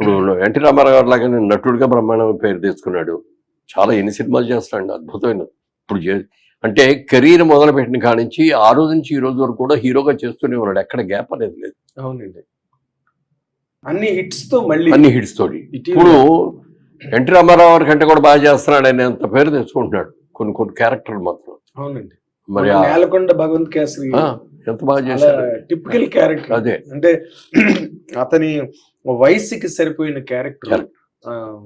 ఇప్పుడు ఎన్టీ రామారావు గారు లాగానే నటుడిగా బ్రహ్మాండం పేరు తెచ్చుకున్నాడు చాలా ఎన్ని సినిమాలు చేస్తాడు అద్భుతమైన. ఇప్పుడు అంటే కెరీర్ మొదలు పెట్టిన కాడి నుంచి ఆ రోజు నుంచి ఈ రోజు వరకు కూడా హీరోగా చేస్తూనే ఉన్నాడు. ఎక్కడ గ్యాప్ అనేది లేదు. అవునండి. అన్ని హిట్స్తో మళ్ళీ అన్ని హిట్స్ తోటి. ఇప్పుడు ఎన్టీ రామారావు గారి కంటే కూడా బాగా చేస్తున్నాడు అనే అంత పేరు తెచ్చుకుంటున్నాడు. కొన్ని కొన్ని క్యారెక్టర్లు మాత్రం. అవునండి. మరి ఆ- నేలకొండ భగవంత్ కేసరి ఎంత బాగా చేశాడు టిపికల్ క్యారెక్టర్ అదే. అంటే అతని వయసుకి సరిపోయిన క్యారెక్టర్.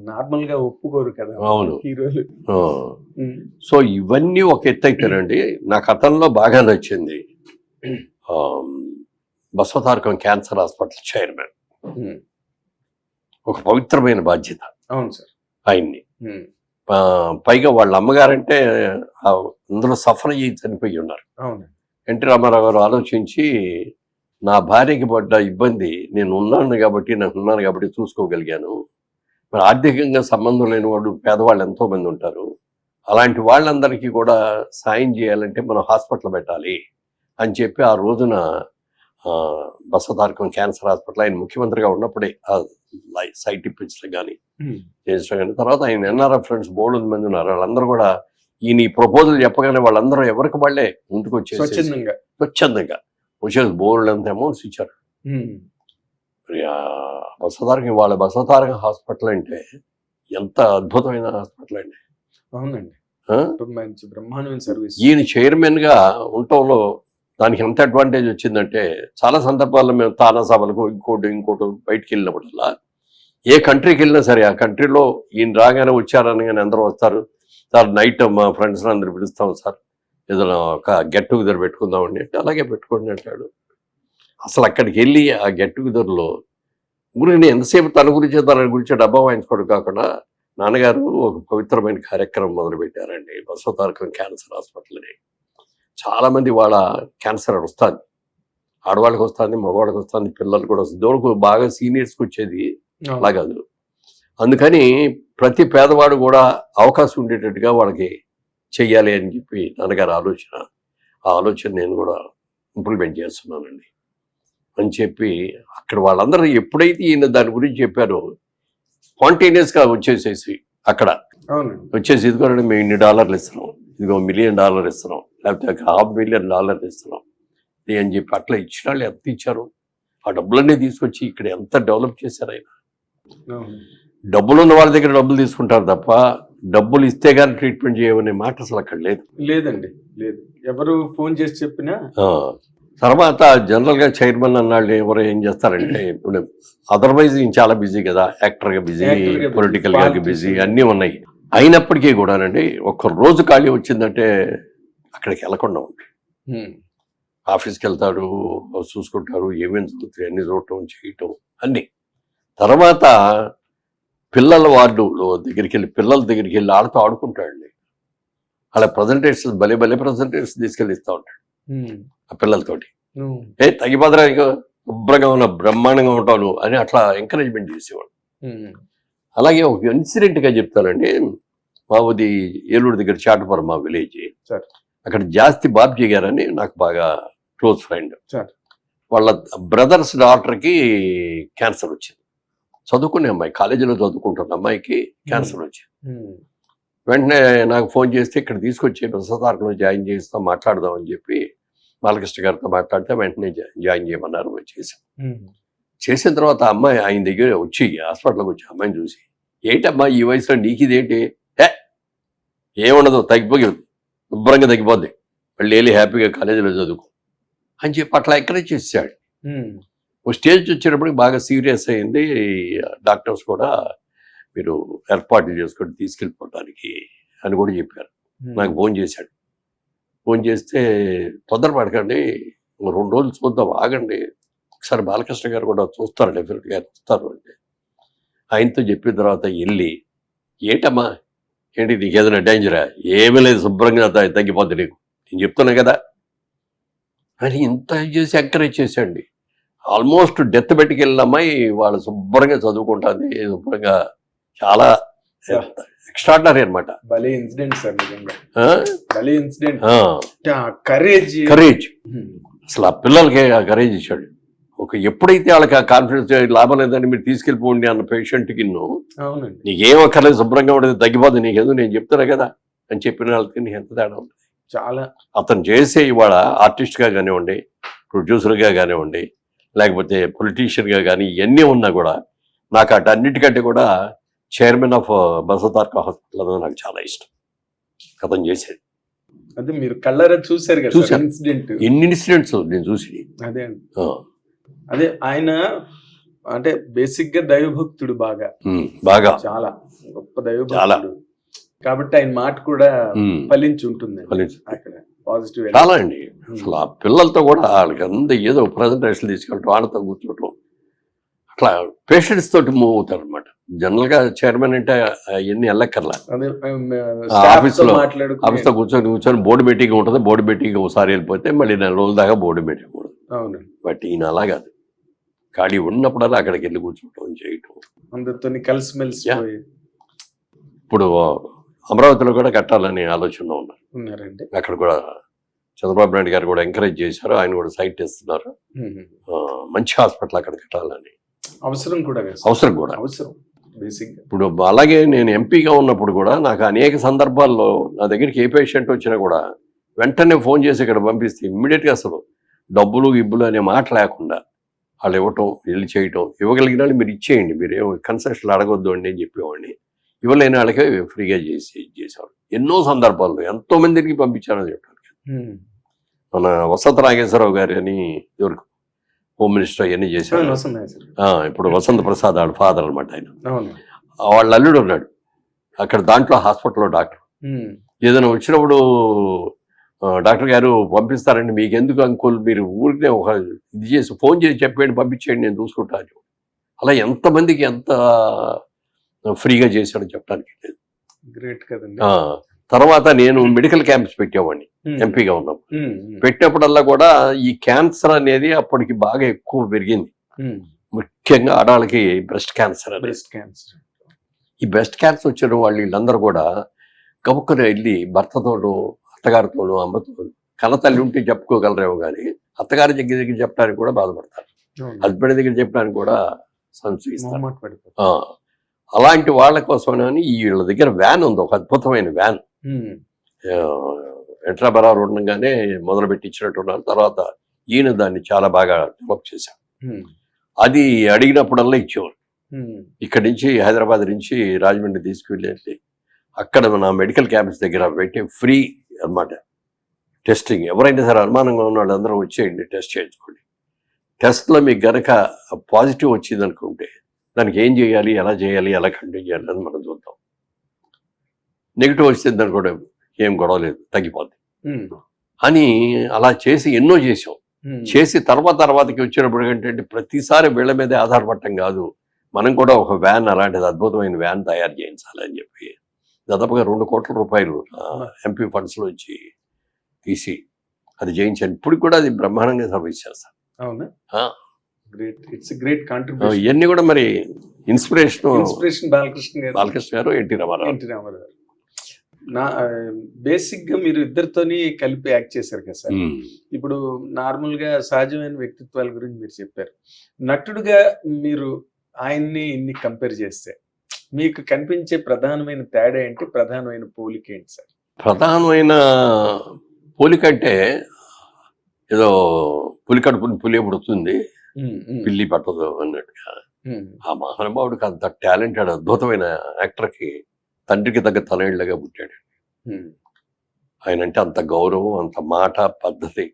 నార్మల్గా ఒప్పుకోరు కదా అవును. హీరోలు. సో ఇవన్నీ ఒక ఎత్తు అయితేనండి నాకు అతనిలో బాగా నచ్చింది. Basavatarakam cancer hospital chairman. ఒక పవిత్రమైన బాధ్యత. అవును సార్. ఆయన్ని. పైగా వాళ్ళ అమ్మగారంటే అందులో సఫర్ అయ్యి చనిపోయి ఉన్నారు. అవును. ఎన్టీ రామారావు గారు ఆలోచించి నా భార్యకి పడ్డ ఇబ్బంది నేను ఉన్నాను కాబట్టి నాకు ఉన్నాను కాబట్టి చూసుకోగలిగాను. మరి ఆర్థికంగా సంబంధం లేని వాళ్ళు పేదవాళ్ళు ఎంతో మంది ఉంటారు. అలాంటి వాళ్ళందరికీ కూడా సాయం చేయాలంటే మనం హాస్పిటల్ పెట్టాలి అని చెప్పి ఆ రోజున ఆ, బసవతారకం క్యాన్సర్ హాస్పిటల్ ఆయన ముఖ్యమంత్రిగా ఉన్నప్పుడే ఆ సైట్ ఇప్పించడం కానీ చేయించడం కానీ తర్వాత ఆయన ఎన్ఆర్ఎఫ్ ఫ్రెండ్స్ బోర్డు మంది ఉన్నారు. వాళ్ళందరూ కూడా ఈయన ఈ ప్రపోజల్ చెప్పగానే వాళ్ళందరూ ఎవరికి వాళ్ళే ముందుకు వచ్చేసి స్వచ్ఛందంగా. స్వచ్ఛందంగా. వచ్చేసి బోర్డు అంత అమౌంట్స్ ఇచ్చారు. బసవతారకం వాళ్ళ బసవతారక హాస్పిటల్ అంటే ఎంత అద్భుతమైన హాస్పిటల్ అండి. అవునండి? మంచి బ్రహ్మాండమైన సర్వీస్. ఈయన చైర్మన్గా ఉండటంలో దానికి ఎంత అడ్వాంటేజ్ వచ్చిందంటే చాలా సందర్భాల్లో మేము తానా సభలకు ఇంకోటి ఇంకోటి బయటికి వెళ్ళినప్పుడల్లా ఏ కంట్రీకి వెళ్ళినా సరే ఆ కంట్రీలో ఈయన రాగానే వచ్చారనగానే అందరూ వస్తారు. సార్ నైట్ మా ఫ్రెండ్స్ అందరు పిలుస్తాం సార్. ఏదైనా ఒక గెట్ టుగెదర్ పెట్టుకుందామండి అంటే అలాగే పెట్టుకోండి అంటాడు. అసలు అక్కడికి వెళ్ళి ఆ గెట్ టుగెదర్లో గురించి ఎంతసేపు తన గురించి తన గురించి డబ్బా వాయించుకోవడం కాకుండా నాన్నగారు ఒక పవిత్రమైన కార్యక్రమం మొదలు పెట్టారండి బసవతారకం క్యాన్సర్ హాస్పిటల్ని. చాలా మంది వాళ్ళ క్యాన్సర్ వస్తుంది. ఆడవాళ్ళకి వస్తుంది మగవాళ్ళకి వస్తుంది పిల్లలు కూడా వస్తుంది. దూరకు బాగా సీనియర్స్కి వచ్చేది అలా కాదు. అందుకని ప్రతి పేదవాడు కూడా అవకాశం ఉండేటట్టుగా వాళ్ళకి చెయ్యాలి అని చెప్పి నాన్నగారు ఆలోచన. ఆ ఆలోచన నేను కూడా ఇంప్లిమెంట్ చేస్తున్నానండి. అని చెప్పి అక్కడ వాళ్ళందరూ ఎప్పుడైతే ఈయన దాని గురించి చెప్పారో స్పాంటేనియస్గా వచ్చేసేసి అక్కడ. వచ్చేసి ఇదిగోనండి మేము ఇన్ని డాలర్లు ఇస్తున్నాం. ఇదిగో మిలియన్ డాలర్ ఇస్తున్నాం. లేకపోతే ఒక హాఫ్ మిలియన్ డాలర్లు ఇస్తున్నాం. అని చెప్పి అట్లా ఇచ్చిన వాళ్ళు ఎంత ఇచ్చారు? ఆ డబ్బులన్నీ తీసుకొచ్చి ఇక్కడ ఎంత డెవలప్ చేశారు ఆయన. డబ్బులు ఉన్న వాళ్ళ దగ్గర డబ్బులు తీసుకుంటారు తప్ప డబ్బులు ఇస్తే కానీ ట్రీట్మెంట్ చేయమనే మాట అసలు అక్కడ లేదు. లేదండి లేదు. ఎవరు ఫోన్ చేసి చెప్పినా తర్వాత జనరల్గా చైర్మన్ అన్నాళ్ళు ఎవరు ఏం చేస్తారంటే ఇప్పుడు అదర్వైజ్ ఈయన చాలా బిజీ కదా యాక్టర్గా బిజీ Actor గా busy, పొలిటికల్గా politics. బిజీ అన్నీ ఉన్నాయి. అయినప్పటికీ కూడానండి ఒక్క రోజు ఖాళీ వచ్చిందంటే అక్కడికి వెళ్ళకుండా ఉమ్. ఆఫీస్కి వెళ్తాడు చూసుకుంటారు ఏమేమి జరుగుతాయి అన్ని చూడటం చేయటం అన్ని. తర్వాత పిల్లల వార్డు దగ్గరికి వెళ్ళి పిల్లల దగ్గరికి వెళ్ళి ఆడుతూ ఆడుకుంటాడండి అలా ప్రజెంటేషన్ భలే భలే ప్రజెంటేషన్ తీసుకెళ్ళి ఇస్తూ ఉంటాడు. ఆ పిల్లలతోటి. ఏ తగ్గిపోదరా శుభ్రంగా ఉన్న బ్రహ్మాండంగా ఉంటావు నువ్వు అని అట్లా ఎంకరేజ్మెంట్ చేసేవాడు. అలాగే ఒక ఇన్సిడెంట్గా చెప్తానండి మాది ఏలూరు దగ్గర చాటపురం మా విలేజ్. అక్కడ జాస్తి బాబ్జీ గారని నాకు బాగా క్లోజ్ ఫ్రెండ్ సరే. వాళ్ళ బ్రదర్స్ డాక్టర్కి క్యాన్సర్ వచ్చింది చదువుకునే అమ్మాయి కాలేజీలో చదువుకుంటున్న అమ్మాయికి క్యాన్సర్ వచ్చింది. ఉమ్. వెంటనే నాకు ఫోన్ చేస్తే ఇక్కడ తీసుకొచ్చి బసతారకంలో జాయిన్ చేస్తాం మాట్లాడదాం అని చెప్పి బాలకృష్ణ గారితో మాట్లాడితే వెంటనే జాయిన్ చేయమన్నారు ఉమ్. చేసిన తర్వాత అమ్మాయి ఆయన దగ్గర వచ్చి హాస్పిటల్కి వచ్చి అమ్మాయిని చూసి ఏంటమ్మా ఈ వయసులో నీకు ఇదేంటి? ఏముండదు తగ్గిపోయి శుభ్రంగా తగ్గిపోద్ది. మళ్ళీ వెళ్ళి హ్యాపీగా కాలేజీలో చదువుకో. అని చెప్పి అట్లా ఎంకరేజ్ చేశాడు. ఓ స్టేజ్ వచ్చేటప్పటికి బాగా సీరియస్ అయింది. డాక్టర్స్ కూడా మీరు ఏర్పాట్లు చేసుకొని తీసుకెళ్ళిపోవడానికి అని కూడా చెప్పారు. నాకు ఫోన్ చేశాడు. ఫోన్ చేస్తే తొందరపడకండి ఇంకో రెండు రోజులు చూద్దాం ఆగండి. ఒకసారి బాలకృష్ణ గారు కూడా చూస్తారు డెఫినెట్గా చూస్తారు అంటే. ఆయనతో చెప్పిన తర్వాత వెళ్ళి ఏంటమ్మా? ఏంటి నీకు ఏదైనా డేంజరా ఏమీ లేదు శుభ్రంగా తగ్గిపోద్ది నీకు. నేను చెప్తున్నా కదా. అని ఇంత చేసి ఎంకరేజ్ చేశాండి. ఆల్మోస్ట్ డెత్ బెట్టికి వెళ్ళిన అమ్మాయి వాళ్ళు శుభ్రంగా చదువుకుంటుంది. శుభ్రంగా చాలా ఎక్స్ట్రాడినరీ అనమాట భలే ఇన్సిడెంట్ సార్ భలే ఇన్సిడెంట్. కరేజ్ కరేజ్ అసలు ఆ పిల్లలకి ఆ కరేజ్ ఇచ్చాడు. ఒక ఎప్పుడైతే వాళ్ళకి ఆ కాన్ఫిడెన్స్ లాభం లేదని మీరు తీసుకెళ్ళిపోండి అన్న పేషెంట్కి నువ్వు నీకేం అక్కర్లేదు శుభ్రంగా ఉండేది తగ్గిపోతుంది నీకేదో నేను చెప్తున్నా కదా అని చెప్పిన వాళ్ళకి నీకు ఎంత తేడా చాలా. అతను చేసే ఇవాళ ఆర్టిస్ట్గా కానివ్వండి ప్రొడ్యూసర్గా కానివ్వండి లేకపోతే పొలిటీషియన్గా కానీ ఇవన్నీ ఉన్నా కూడా నాకు అటన్నిటికంటే కూడా చైర్మన్ ఆఫ్ బసతార్క హాస్పిటల్ అనేది నాకు చాలా ఇష్టం. అతను చేసేది. అదే మీరు కళ్ళారా చూసారు కదా. ఇన్సిడెంట్ ఎన్ని ఇన్సిడెంట్స్ నేను చూసి. అదే అదే ఆయన అంటే బేసిక్గా దైవభక్తుడు బాగా. బాగా. చాలా గొప్ప. దైవభక్తుడు. కాబట్టి ఆయన మాట కూడా ఫలించి ఉంటుంది. అక్కడ. పాజిటివ్ చాలా అండి అసలు ఆ పిల్లలతో కూడా వాళ్ళకి అంత ఏదో ప్రజెంటేషన్ తీసుకెళ్ళటం వాళ్ళతో కూర్చోవటం. అట్లా పేషెంట్స్ తోటి మూవ్ అవుతారు అనమాట జనరల్గా చైర్మన్ అంటే ఎన్ని వెళ్ళక్కర్లా. అదే ఆఫీస్ లో- మాట్లాడుకుని ఆఫీస్తో కూర్చొని కూర్చొని బోర్డు మీటింగ్ ఉంటుంది. బోర్డు మీటింగ్ ఒకసారి వెళ్ళిపోతే మళ్ళీ నెల రోజుల దాకా బోర్డు మీటింగ్ అవునండి. బట్ ఈయన అలా కాదు. ఖాళీ ఉన్నప్పుడల్లా అక్కడికి వెళ్ళి కూర్చోవటం చేయటం. అందరితో కలిసిమెలిసి ఇప్పుడు అమరావతిలో కూడా కట్టాలని ఆలోచన ఉన్నారు. ఉన్నారండి. అక్కడ కూడా చంద్రబాబు నాయుడు గారు కూడా ఎంకరేజ్ చేశారు. ఆయన కూడా సైట్ ఇస్తున్నారు. మంచి హాస్పిటల్ అక్కడ కట్టాలని. అవసరం కూడా. అవసరం కూడా. అవసరం బేసిక్ ఇప్పుడు అలాగే నేను ఎంపీగా ఉన్నప్పుడు కూడా నాకు అనేక సందర్భాల్లో నా దగ్గరికి ఏ పేషెంట్ వచ్చినా కూడా వెంటనే ఫోన్ చేసి ఇక్కడ పంపిస్తే ఇమ్మీడియట్గా అసలు డబ్బులు గిబ్బులు అనే మాట లేకుండా వాళ్ళు ఇవ్వటం వెళ్ళి చేయటం ఇవ్వగలిగిన వాళ్ళు మీరు ఇచ్చేయండి. మీరు ఏం కన్సెషన్లు అడగొద్దు అండి అని చెప్పేవాడిని. ఇవ్వలేని వాళ్ళకి ఫ్రీగా చేసి చేసేవాడు. ఎన్నో సందర్భాల్లో ఎంతో మందికి పంపించానని చెప్పాను. ఉమ్. మన వసంత నాగేశ్వరరావు గారు అని ఎవరికి? హోమ్ మినిస్టర్ అవన్నీ చేశారు. ఇప్పుడు వసంత ప్రసాద్ వాళ్ళ ఫాదర్ అనమాట ఆయన. వాళ్ళ అల్లుడు ఉన్నాడు. అక్కడ దాంట్లో హాస్పిటల్లో డాక్టర్. ఏదైనా వచ్చినప్పుడు డాక్టర్ గారు పంపిస్తారండి మీకు ఎందుకు అంకుల్? మీరు ఊరికే ఒక ఇది చేసి ఫోన్ చేసి చెప్పేయండి పంపించేయండి నేను చూసుకుంటాను అలా ఎంతమందికి ఎంత ఫ్రీగా చేశాడో చెప్పడానికి లేదు గ్రేట్ కదండి తర్వాత నేను మెడికల్ క్యాంప్స్ పెట్టేవాడిని ఉమ్. ఎంపీగా ఉన్నప్పుడు ఉమ్. ఉమ్. పెట్టినప్పుడల్లా కూడా ఈ క్యాన్సర్ అనేది అప్పటికి బాగా ఎక్కువ పెరిగింది. ముఖ్యంగా ఆడవాళ్ళకి బ్రెస్ట్ క్యాన్సర్ బ్రెస్ట్ క్యాన్సర్ ఈ బ్రెస్ట్ క్యాన్సర్ వచ్చిన వాళ్ళు వీళ్ళందరూ కూడా గబుక్కున వెళ్ళి భర్తతోనూ అత్తగారితోనూ అమ్మతో కన్న తల్లి ఉంటే చెప్పుకోగలరేమో కానీ అత్తగారి దగ్గర దగ్గర చెప్పడానికి కూడా బాధపడతారు. హస్బెండ్ దగ్గర చెప్పడానికి కూడా సంశయిస్తారు అలాంటి వాళ్ళ కోసమని వీళ్ళ దగ్గర వ్యాన్ ఉంది ఒక అద్భుతమైన వ్యాన్ ఉమ్. ఎంట్రా బరారు ఉండగానే మొదలు పెట్టించినట్టున్నారు తర్వాత ఈయన దాన్ని చాలా బాగా డెవలప్ చేశారు. అది అడిగినప్పుడల్లా ఇచ్చేవారు. ఇక్కడి నుంచి హైదరాబాద్ నుంచి రాజమండ్రి తీసుకువెళ్ళి అక్కడ మన మెడికల్ క్యాంప్స్ దగ్గర పెట్టి ఫ్రీ అన్నమాట టెస్టింగ్ ఎవరైనా సరే అనుమానంగా ఉన్న వాళ్ళందరూ వచ్చేయండి టెస్ట్ చేయించుకోండి టెస్ట్లో మీకు గనక పాజిటివ్ వచ్చింది అనుకుంటే దానికి ఏం చేయాలి ఎలా చేయాలి ఎలా కంటిన్యూ చేయాలి అని మనం చూద్దాం నెగిటివ్ వచ్చింది అనుకోండి ఏం గొడవ లేదు తగ్గిపోద్ది. అని అలా చేసి ఎన్నో చేసాం. చేసి తర్వాత తర్వాతకి వచ్చినప్పుడు ఏంటంటే ప్రతిసారి వీళ్ళ మీదే ఆధారపడటం కాదు మనం కూడా ఒక వ్యాన్ అలాంటిది అద్భుతమైన వ్యాన్ తయారు చేయించాలని చెప్పి దాదాపుగా రెండు కోట్ల రూపాయలు ఎంపీ ఫండ్స్ నుంచి తీసి అది చేయించాను ఇప్పుడు కూడా అది బ్రహ్మాండంగా సర్వీస్ చేస్తాను. గ్రేట్ ఇట్స్ గ్రేట్ కాంట్రిబ్యూషన్ ఇవన్నీ కూడా మరి ఇన్స్పిరేషన్ ఇన్స్పిరేషన్ బాలకృష్ణ గారు. బాలకృష్ణ గారు ఎన్టీ రామారావు. ఎన్టీ రామారావు. నా బేసిక్గా మీరు ఇద్దరితోని కలిపి యాక్ట్ చేశారు కదా సార్. ఉమ్. ఇప్పుడు నార్మల్గా సహజమైన వ్యక్తిత్వాల గురించి మీరు చెప్పారు. నటుడుగా మీరు ఆయన్ని ఇన్ని కంపేర్ చేస్తే మీకు కనిపించే ప్రధానమైన తేడా ఏంటి? ప్రధానమైన పోలిక ఏంటి సార్? ప్రధానమైన పోలిక అంటే ఏదో పులి కడుపుని పులి ఉమ్, పిల్లి పట్టదు అన్నట్టుగా. ఆ మహానుభావుడికి అంత టాలెంటెడ్ అద్భుతమైన యాక్టర్కి తండ్రికి తగ్గ తనయుళ్ళగా పుట్టాడు. ఆయన అంటే అంత గౌరవం అంత మాట పద్ధతి.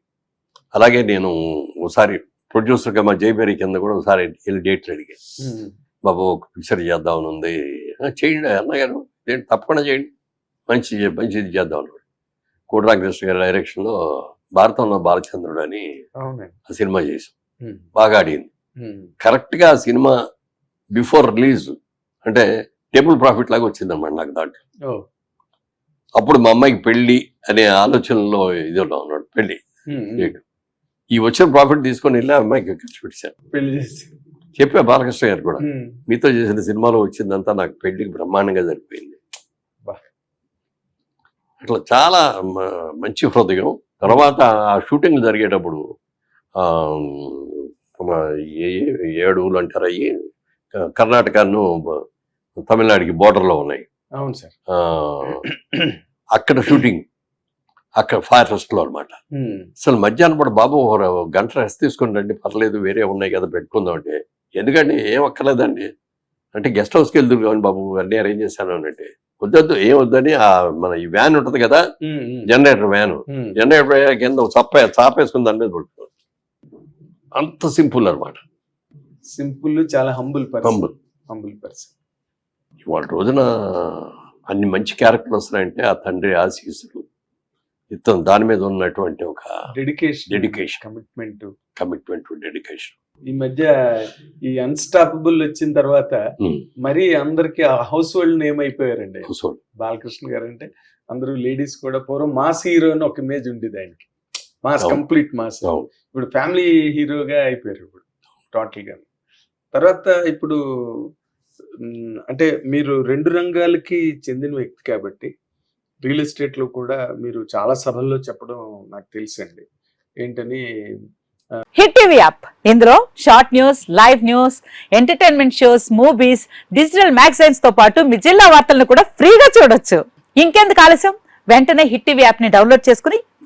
అలాగే నేను ఒకసారి ప్రొడ్యూసర్గా మా జైబేరి కింద కూడా ఒకసారి వెళ్ళి డేట్లు అడిగాను బాబు ఒక పిక్చర్ చేద్దామని ఉంది. "ఆ, చేయండి అన్నగారు తప్పకుండా చేయండి. మంచి మంచిది చేద్దాం అన్నాడు. కోటరామకృష్ణ గారి డైరెక్షన్లో భారతంలో బాలచంద్రుడు అని ఆ సినిమా చేసాం ఉమ్, బాగా ఆడింది ఉమ్, కరెక్ట్గా ఆ సినిమా బిఫోర్ రిలీజ్ అంటే టేబుల్ ప్రాఫిట్ లాగా వచ్చిందన్నమాట నాకు దాంట్లో. అప్పుడు మా అమ్మాయికి పెళ్ళి అనే ఆలోచనలో ఇది ఉన్నాడు ఉమ్, చేయడం ఈ వచ్చిన ప్రాఫిట్ తీసుకొని వెళ్ళి ఆ అమ్మాయికి ఖర్చు పెట్టాను పెళ్ళి చెప్పా బాలకృష్ణ గారు కూడా మీతో చేసిన సినిమాలో వచ్చిందంతా నాకు పెళ్ళికి బ్రహ్మాండంగా జరిపోయింది బా. అట్లా చాలా మంచి హృదయం. తర్వాత ఆ షూటింగ్ జరిగేటప్పుడు ఆ, మా ఏ ఏ అడవులు అంటారు? అయ్యి కర్ణాటకను తమిళనాడుకి border లో ఉన్నాయి. అవును సార్. అక్కడ షూటింగ్ అక్కడ ఫారెస్ట్లో అనమాట అసలు మధ్యాహ్నం పూట బాబు ఒక గంట రెస్ట్ తీసుకుని రండి పర్లేదు వేరే ఉన్నాయి కదా పెట్టుకుందాం అంటే. ఎందుకండి? ఏం అక్కర్లేదండి. అంటే గెస్ట్ హౌస్కి వెళ్తురు కానీ బాబు అన్నీ అరేంజ్ చేశాను అని అంటే. వద్దొద్దు ఏం వద్దని ఆ మన ఈ వ్యాన్ ఉంటుంది కదా జనరేటర్ వ్యాన్. జనరేటర్ కింద చప్ప చాపేసుకుని దాని మీద పడుతుంది అంత సింపుల్ అనమాట సింపుల్ చాలా humble person Humble. Humble person ఇవాళ రోజున అన్ని మంచి క్యారెక్టర్లు వస్తున్నాయంటే ఆ తండ్రి ఆశీస్సులు ఇతను దాని మీద ఉన్నటువంటి ఒక dedication Dedication. Commitment commitment dedication ఈ మధ్య ఈ అన్స్టాపబుల్ వచ్చిన తర్వాత మరి అందరికి ఆ హౌస్ హోల్డ్ నేమ్ అయిపోయారండి బాలకృష్ణ గారు అంటే అందరూ లేడీస్ కూడా పూర్వం మాస్ హీరో అని ఒక ఇమేజ్ ఉండేది ఆయనకి. మాస్. కంప్లీట్ మాస్ ఇప్పుడు ఫ్యామిలీ హీరోగా అయిపోయారు ఇప్పుడు టోటల్గా తర్వాత ఇప్పుడు అంటే మీరు రెండు రంగాలకి చెందిన వ్యక్తి కాబట్టి రియల్ ఎస్టేట్లో కూడా మీరు చాలా సభల్లో చెప్పడం నాకు తెలుసండి. ఏంటని హిట్ టీవీ యాప్. ఇందులో short news live news entertainment shows movies digital మ్యాగజైన్స్తో పాటు మీ జిల్లా వార్తలను కూడా ఫ్రీగా చూడొచ్చు. ఇంకెందుకు ఆలస్యం? వెంటనే హిట్ టీవీ యాప్ని డౌన్లోడ్ చేసుకుని